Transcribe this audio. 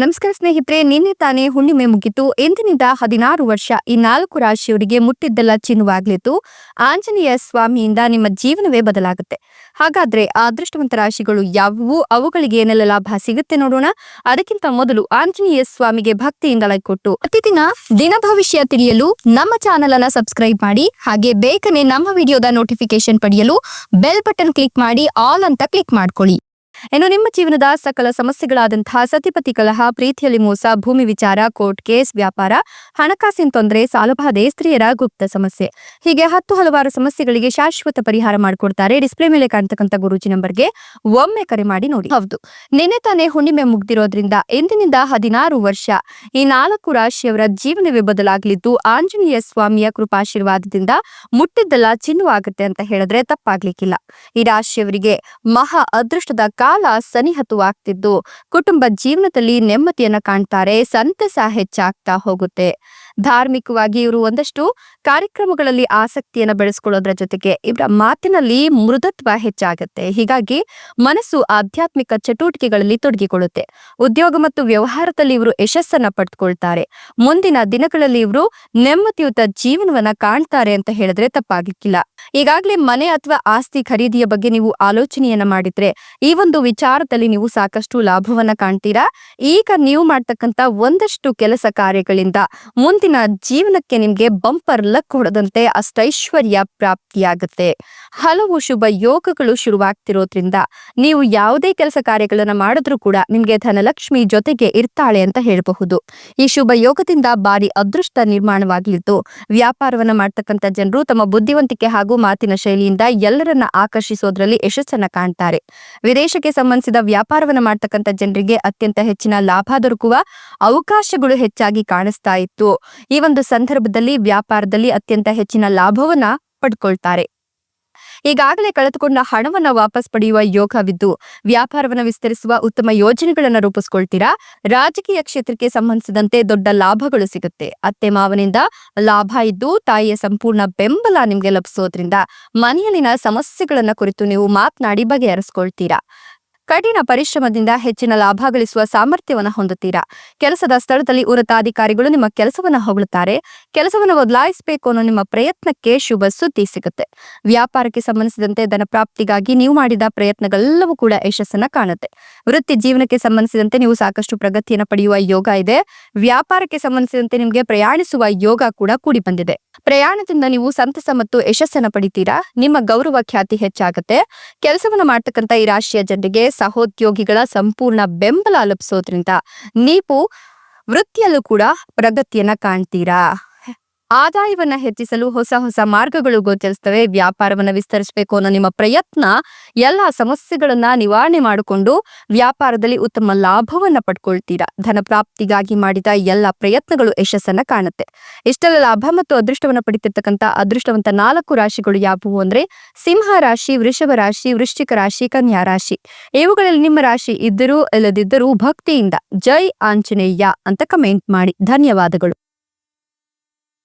ನಮಸ್ಕಾರ ಸ್ನೇಹಿತರೆ, ನಿನ್ನೆ ತಾನೇ ಹುಣ್ಣಿಮೆ ಮುಗಿತು. ಎಂದಿನಿಂದ ಹದಿನಾರು ವರ್ಷ ಈ ನಾಲ್ಕು ರಾಶಿಯವರಿಗೆ ಮುಟ್ಟಿದ್ದೆಲ್ಲ ಚಿನ್ನವಾಗ್ಲಿತ್ತು ಆಂಜನೇಯ ಸ್ವಾಮಿಯಿಂದ ನಿಮ್ಮ ಜೀವನವೇ ಬದಲಾಗುತ್ತೆ. ಹಾಗಾದ್ರೆ ಆ ಅದೃಷ್ಟವಂತ ರಾಶಿಗಳು ಯಾವುವು? ಅವುಗಳಿಗೆ ಏನೆಲ್ಲ ಲಾಭ ಸಿಗುತ್ತೆ ನೋಡೋಣ. ಅದಕ್ಕಿಂತ ಮೊದಲು ಆಂಜನೇಯ ಸ್ವಾಮಿಗೆ ಭಕ್ತಿಯಿಂದ ಲೈಕ್ ಕೊಟ್ಟು ಪ್ರತಿದಿನ ದಿನ ಭವಿಷ್ಯ ತಿಳಿಯಲು ನಮ್ಮ ಚಾನೆಲ್ ಅನ್ನ ಸಬ್ಸ್ಕ್ರೈಬ್ ಮಾಡಿ, ಹಾಗೆ ಬೇಗನೆ ನಮ್ಮ ವಿಡಿಯೋದ ನೋಟಿಫಿಕೇಶನ್ ಪಡೆಯಲು ಬೆಲ್ ಬಟನ್ ಕ್ಲಿಕ್ ಮಾಡಿ, ಆಲ್ ಅಂತ ಕ್ಲಿಕ್ ಮಾಡ್ಕೊಳ್ಳಿ. ಇನ್ನು ನಿಮ್ಮ ಜೀವನದ ಸಕಲ ಸಮಸ್ಯೆಗಳಾದಂತಹ ಸತಿಪತಿ ಕಲಹ, ಪ್ರೀತಿಯಲ್ಲಿ ಮೋಸ, ಭೂಮಿ ವಿಚಾರ, ಕೋರ್ಟ್ ಕೇಸ್, ವ್ಯಾಪಾರ, ಹಣಕಾಸಿನ ತೊಂದರೆ, ಸಾಲಬಾಧೆ, ಸ್ತ್ರೀಯರ ಗುಪ್ತ ಸಮಸ್ಯೆ. ಹೀಗೆ ಹತ್ತು ಹಲವಾರು ಸಮಸ್ಯೆಗಳಿಗೆ ಶಾಶ್ವತ ಪರಿಹಾರ ಮಾಡಿಕೊಡ್ತಾರೆ ಡಿಸ್ಪ್ಲೇ ಮೇಲೆ ಕಾಣ್ತಕ್ಕಂಥ ಗುರೂಜಿ ನಂಬರ್ಗೆ ಒಮ್ಮೆ ಕರೆ ಮಾಡಿ ನೋಡಿ. ಹೌದು. ನಿನ್ನೆ ತಾನೇ ಹುಣ್ಣಿಮೆ ಮುಗ್ದಿರೋದ್ರಿಂದ ಎಂದಿನಿಂದ ಹದಿನಾರು ವರ್ಷ. ಈ ನಾಲ್ಕು ರಾಶಿಯವರ ಜೀವನವೇ ಬದಲಾಗಲಿದ್ದು ಆಂಜನೇಯ ಸ್ವಾಮಿಯ ಕೃಪಾಶೀರ್ವಾದದಿಂದ ಮುಟ್ಟಿದ್ದೆಲ್ಲ ಚಿನ್ನವಾಗುತ್ತೆ ಅಂತ ಹೇಳಿದ್ರೆ ತಪ್ಪಾಗ್ಲಿಕ್ಕಿಲ್ಲ. ಈ ರಾಶಿಯವರಿಗೆ ಮಹಾ ಅದೃಷ್ಟದ ಕಾಲ ಸನಿಹತವಾಗ್ತಿದ್ದು. ಕುಟುಂಬ ಜೀವನದಲ್ಲಿ ನೆಮ್ಮದಿಯನ್ನ ಕಾಣ್ತಾರೆ, ಸಂತಸ ಹೆಚ್ಚಾಗ್ತಾ ಹೋಗುತ್ತೆ. ಧಾರ್ಮಿಕವಾಗಿ ಇವರು ಒಂದಷ್ಟು ಕಾರ್ಯಕ್ರಮಗಳಲ್ಲಿ ಆಸಕ್ತಿಯನ್ನ ಬೆಳೆಸ್ಕೊಳ್ಳೋದ್ರ ಜೊತೆಗೆ ಇವರ ಮಾತಿನಲ್ಲಿ ಮೃದುತ್ವ ಹೆಚ್ಚಾಗುತ್ತೆ. ಹೀಗಾಗಿ ಮನಸ್ಸು ಆಧ್ಯಾತ್ಮಿಕ ಚಟುವಟಿಕೆಗಳಲ್ಲಿ ತೊಡಗಿಕೊಳ್ಳುತ್ತೆ. ಉದ್ಯೋಗ ಮತ್ತು ವ್ಯವಹಾರದಲ್ಲಿ ಇವರು ಯಶಸ್ಸನ್ನ ಪಡೆದುಕೊಳ್ತಾರೆ ಮುಂದಿನ ದಿನಗಳಲ್ಲಿ ಇವರು ನೆಮ್ಮದಿಯುತ ಜೀವನವನ್ನ ಕಾಣ್ತಾರೆ ಅಂತ ಹೇಳಿದ್ರೆ ತಪ್ಪಾಗಿಕ್ಕಿಲ್ಲ. ಈಗಾಗಲೇ ಮನೆ ಅಥವಾ ಆಸ್ತಿ ಖರೀದಿಯ ಬಗ್ಗೆ ನೀವು ಆಲೋಚನೆಯನ್ನ ಮಾಡಿದ್ರೆ ಈ ಒಂದು ವಿಚಾರದಲ್ಲಿ ನೀವು ಸಾಕಷ್ಟು ಲಾಭವನ್ನ ಕಾಣ್ತೀರಾ? ಈಗ ನೀವು ಮಾಡ್ತಕ್ಕಂತ ಒಂದಷ್ಟು ಕೆಲಸ ಕಾರ್ಯಗಳಿಂದ ಮುಂದಿನ ಜೀವನಕ್ಕೆ ನಿಮ್ಗೆ ಬಂಪರ್ ಲಕ್ ಹೊಡೆದಂತೆ ಅಷ್ಟೈಶ್ವರ್ಯ ಪ್ರಾಪ್ತಿಯಾಗುತ್ತೆ. ಹಲವು ಶುಭ ಯೋಗಗಳು ಶುರುವಾಗ್ತಿರೋದ್ರಿಂದ ನೀವು ಯಾವುದೇ ಕೆಲಸ ಕಾರ್ಯಗಳನ್ನ ಮಾಡಿದ್ರೂ ಕೂಡ ನಿಮ್ಗೆ ಧನಲಕ್ಷ್ಮಿ ಜೊತೆಗೆ ಇರ್ತಾಳೆ ಅಂತ ಹೇಳಬಹುದು. ಈ ಶುಭ ಯೋಗದಿಂದ ಬಾರಿ ಅದೃಷ್ಟ ನಿರ್ಮಾಣವಾಗಲಿದ್ದು ವ್ಯಾಪಾರವನ್ನ ಮಾಡ್ತಕ್ಕಂಥ ಜನರು ತಮ್ಮ ಬುದ್ಧಿವಂತಿಕೆ ಹಾಗೂ ಮಾತಿನ ಶೈಲಿಯಿಂದ ಎಲ್ಲರನ್ನ ಆಕರ್ಷಿಸೋದ್ರಲ್ಲಿ ಯಶಸ್ಸನ್ನ ಕಾಣ್ತಾರೆ. ವಿದೇಶಕ್ಕೆ ಸಂಬಂಧಿಸಿದ ವ್ಯಾಪಾರವನ್ನ ಮಾಡ್ತಕ್ಕಂಥ ಜನರಿಗೆ ಅತ್ಯಂತ ಹೆಚ್ಚಿನ ಲಾಭ ದೊರಕುವ ಅವಕಾಶಗಳು ಹೆಚ್ಚಾಗಿ ಕಾಣಿಸ್ತಾ ಇತ್ತು. ಈ ಒಂದು ಸಂದರ್ಭದಲ್ಲಿ ವ್ಯಾಪಾರದಲ್ಲಿ ಅತ್ಯಂತ ಹೆಚ್ಚಿನ ಲಾಭವನ್ನ ಪಡ್ಕೊಳ್ತಾರೆ. ಈಗಾಗಲೇ ಕಳೆದುಕೊಂಡ ಹಣವನ್ನ ವಾಪಸ್ ಪಡೆಯುವ ಯೋಗವಿದ್ದು, ವ್ಯಾಪಾರವನ್ನ ವಿಸ್ತರಿಸುವ ಉತ್ತಮ ಯೋಜನೆಗಳನ್ನ ರೂಪಿಸ್ಕೊಳ್ತೀರಾ? ರಾಜಕೀಯ ಕ್ಷೇತ್ರಕ್ಕೆ ಸಂಬಂಧಿಸಿದಂತೆ ದೊಡ್ಡ ಲಾಭಗಳು ಸಿಗುತ್ತೆ. ಅತ್ತೆ ಮಾವನಿಂದ ಲಾಭ ಇದ್ದು, ತಾಯಿಯ ಸಂಪೂರ್ಣ ಬೆಂಬಲ ನಿಮ್ಗೆ ಲಭಿಸೋದ್ರಿಂದ ಮನೆಯಲ್ಲಿನ ಸಮಸ್ಯೆಗಳನ್ನ ಕುರಿತು ನೀವು ಮಾತನಾಡಿ ಬಗೆಹರಿಸ್ಕೊಳ್ತೀರಾ? ಕಠಿಣ ಪರಿಶ್ರಮದಿಂದ ಹೆಚ್ಚಿನ ಲಾಭ ಗಳಿಸುವ ಸಾಮರ್ಥ್ಯವನ್ನ ಹೊಂದುತ್ತೀರಾ? ಕೆಲಸದ ಸ್ಥಳದಲ್ಲಿ ಉನ್ನತಾಧಿಕಾರಿಗಳು ನಿಮ್ಮ ಕೆಲಸವನ್ನು ಹೊಗಳುತ್ತಾರೆ ಕೆಲಸವನ್ನು ಬದಲಾಯಿಸಬೇಕು ಅನ್ನೋ ನಿಮ್ಮ ಪ್ರಯತ್ನಕ್ಕೆ ಶುಭ ಸುದ್ದಿ ಸಿಗುತ್ತೆ. ವ್ಯಾಪಾರಕ್ಕೆ ಸಂಬಂಧಿಸಿದಂತೆ ಧನ ಪ್ರಾಪ್ತಿಗಾಗಿ ನೀವು ಮಾಡಿದ ಪ್ರಯತ್ನಗಳೆಲ್ಲವೂ ಕೂಡ ಯಶಸ್ಸನ್ನ ಕಾಣುತ್ತೆ. ವೃತ್ತಿ ಜೀವನಕ್ಕೆ ಸಂಬಂಧಿಸಿದಂತೆ ನೀವು ಸಾಕಷ್ಟು ಪ್ರಗತಿಯನ್ನು ಪಡೆಯುವ ಯೋಗ ಇದೆ. ವ್ಯಾಪಾರಕ್ಕೆ ಸಂಬಂಧಿಸಿದಂತೆ ನಿಮಗೆ ಪ್ರಯಾಣಿಸುವ ಯೋಗ ಕೂಡ ಕೂಡಿ ಬಂದಿದೆ. ಪ್ರಯಾಣದಿಂದ ನೀವು ಸಂತಸ ಮತ್ತು ಯಶಸ್ಸನ್ನ ಪಡಿತೀರಾ? ನಿಮ್ಮ ಗೌರವ ಖ್ಯಾತಿ ಹೆಚ್ಚಾಗುತ್ತೆ. ಕೆಲಸವನ್ನು ಮಾಡ್ತಕ್ಕಂಥ ಈ ರಾಶಿಯ ಜನರಿಗೆ ಸಹೋದ್ಯೋಗಿಗಳ ಸಂಪೂರ್ಣ ಬೆಂಬಲ ಲಭಿಸೋದ್ರಿಂದ ನೀವು ವೃತ್ತಿಯಲ್ಲೂ ಕೂಡ ಪ್ರಗತಿಯನ್ನ ಕಾಣ್ತೀರಾ? ಆದಾಯವನ್ನ ಹೆಚ್ಚಿಸಲು ಹೊಸ ಹೊಸ ಮಾರ್ಗಗಳು ಗೋಚರಿಸ್ತವೆ. ವ್ಯಾಪಾರವನ್ನು ವಿಸ್ತರಿಸಬೇಕು ಅನ್ನೋ ನಿಮ್ಮ ಪ್ರಯತ್ನ, ಎಲ್ಲ ಸಮಸ್ಯೆಗಳನ್ನು ನಿವಾರಣೆ ಮಾಡಿಕೊಂಡು ವ್ಯಾಪಾರದಲ್ಲಿ ಉತ್ತಮ ಲಾಭವನ್ನು ಪಡ್ಕೊಳ್ತೀರಾ. ಧನ ಪ್ರಾಪ್ತಿಗಾಗಿ ಮಾಡಿದ ಎಲ್ಲ ಪ್ರಯತ್ನಗಳು ಯಶಸ್ಸನ್ನ ಕಾಣುತ್ತೆ. ಇಷ್ಟೆಲ್ಲ ಲಾಭ ಮತ್ತು ಅದೃಷ್ಟವನ್ನ ಪಡಿತಿರ್ತಕ್ಕಂಥ ಅದೃಷ್ಟವಂತ ನಾಲ್ಕು ರಾಶಿಗಳು ಯಾವುವು ಅಂದ್ರೆ ಸಿಂಹ ರಾಶಿ, ವೃಷಭ ರಾಶಿ, ವೃಶ್ಚಿಕ ರಾಶಿ, ಕನ್ಯಾ ರಾಶಿ. ಇವುಗಳಲ್ಲಿ ನಿಮ್ಮ ರಾಶಿ ಇದ್ದರೂ, ಇಲ್ಲದಿದ್ದರೂ ಭಕ್ತಿಯಿಂದ ಜೈ ಆಂಜನೇಯ ಅಂತ ಕಮೆಂಟ್ ಮಾಡಿ. ಧನ್ಯವಾದಗಳು.